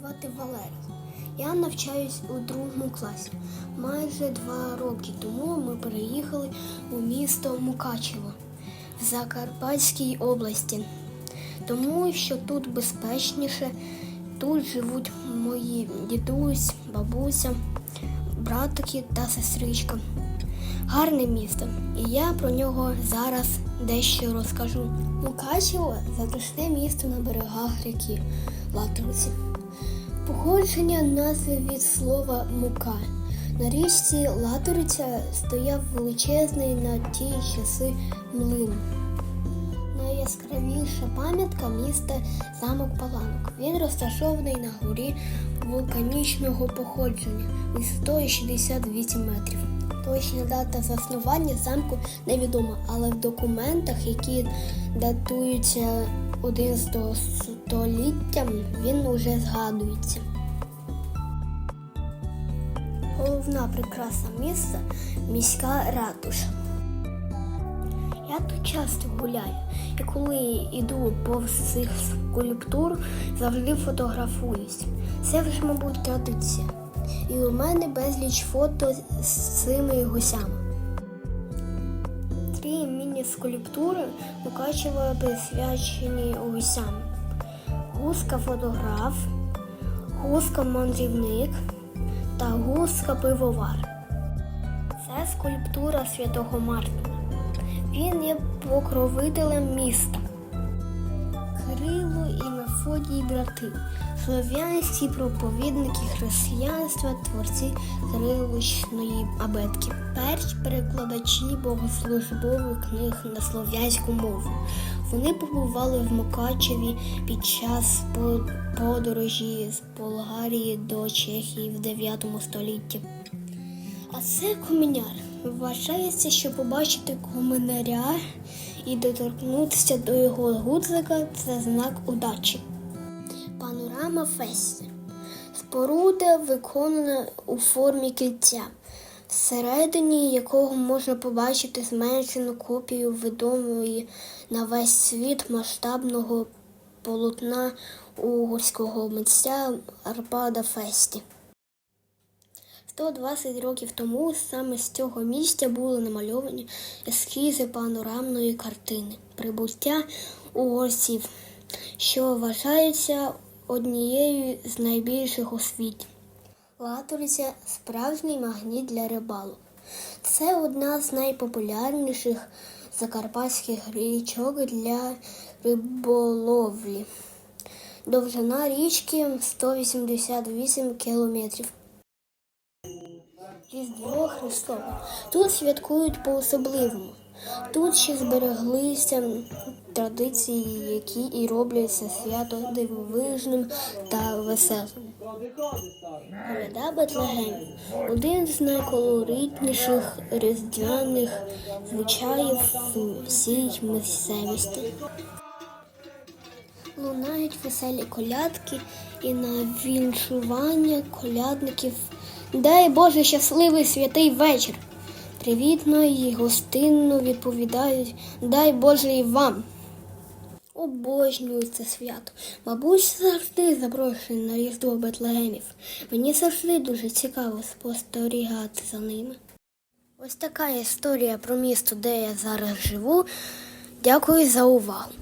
звати Валерій. Я навчаюсь у другому класі. Майже два роки тому ми переїхали у місто Мукачево в Закарпатській області, тому що тут безпечніше, тут живуть мої дідусь, бабуся, братики та сестричка. Гарне місто, і я про нього зараз дещо розкажу. Мукачево затишне місто на берегах ріки Латриці. Походження назви від слова мука. На річці Латориця стояв величезний на ті часи млин. Найяскравіша пам'ятка міста замок Паланок. Він розташований на горі вулканічного походження висотою 68 метрів. Точна дата заснування замку невідома, але в документах, які датуються 11 століттям, він уже згадується. Головна прикраса міста міська ратуша. Я тут часто гуляю, і коли йду повз цих скульптур, завжди фотографуюсь. Це вже, мабуть, традиція. І у мене безліч фото з цими гусями. Три міні-скульптури Мукачева присвячені гусям. Гуска фотограф, гуска мандрівник та гуска пивовар. Це скульптура святого Мартина. Він є покровителем міста. Кирило і Мефодій брати, слов'янські проповідники християнства, творці Кириличної абетки, перші перекладачі богослужбових книг на слов'янську мову. Вони побували в Мукачеві під час подорожі з Болгарії до Чехії в 9 столітті. А це коміняр. Вважається, що побачити комінаря і доторкнутися до його гудзика це знак удачі. Панорама Фесті. Споруда виконана у формі кільця, всередині якого можна побачити зменшену копію відомої на весь світ масштабного полотна угорського митця Арпада Фесті. 120 років тому саме з цього місця були намальовані ескізи панорамної картини прибуття угорців, що вважається однією з найбільших у світі. Латориця справжній магніт для рибалок. Це одна з найпопулярніших закарпатських річок для риболовлі. Довжина річки 188 кілометрів. Різдво Христове. Тут святкують по-особливому. Тут ще збереглися традиції, які і роблять це свято дивовижним та веселим. Коляда Бетлегем один з найколоритніших різдвяних звичаїв в всій місцевості. Лунають веселі колядки і на віншування колядників. Дай Боже щасливий святий вечір. Привітно і гостинно відповідають Дай Боже і вам. Обожнюю це свято. Мабуть, завжди запрошує на Різдво Бетлегемів. Мені завжди дуже цікаво спостерігати за ними. Ось така історія про місто, де я зараз живу. Дякую за увагу.